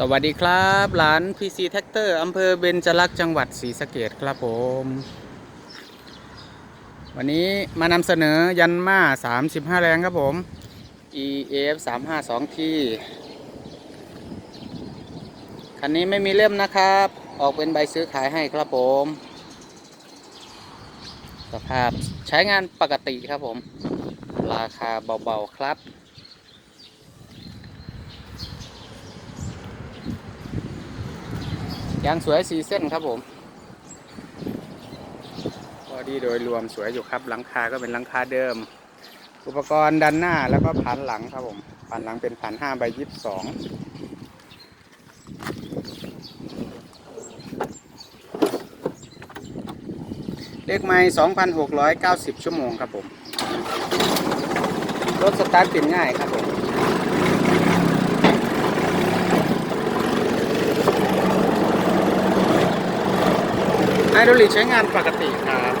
สวัสดีครับหลาน PC t r a c t o r อำเภอเบญจลักษณ์จังหวัดศรีสะเกดครับผม วันนี้มานำเสนอยันมา35 แรงครับผม EF 352 t คันนี้ไม่มีเล่มนะครับ ออกเป็นใบซื้อขายให้ครับผม สภาพใช้งานปกติครับผม ราคาเบาๆครับ ยางสวยสีเส้นครับผมบอดี้โดยรวมสวยอยู่ครับหลังคาก็เป็นหลังคาเดิม อุปกรณ์ดันหน้าแล้วก็ผ่านหลังครับผมผ่านหลังเป็นผ่านห้าใบยี่สิบสองเลขไม่สองพันหกร้อยเก้าสิบชั่วโมงครับผม รถสตาร์ทติดง่ายครับผม ไฮดรอลิกใช้งานปกติครับ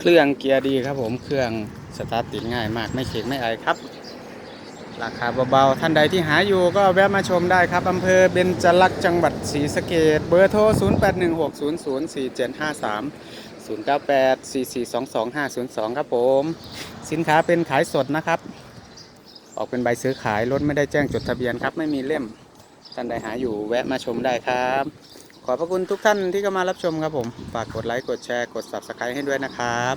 เครื่องเกียร์ดีครับผม เครื่อง สตาร์ทติดง่ายมากไม่เข็งไม่ไอครับ ราคาเบาๆ ท่านใดที่หาอยู่ก็แวะมาชมได้ครับอำเภอเบญจลักษณ์จังหวัดศรีสะเกดเบอร์โทร 0816004753 0984422502 ครับผม สินค้าเป็นขายสดนะครับ ออกเป็นใบซื้อขายรถไม่ได้แจ้งจดทะเบียนครับ ไม่มีเล่ม ท่านใดหาอยู่แวะมาชมได้ครับ ขอบพระคุณทุกท่านที่เข้ามารับชมครับผม ฝากกดไลค์ กดแชร์ กด subscribe ให้ด้วยนะครับ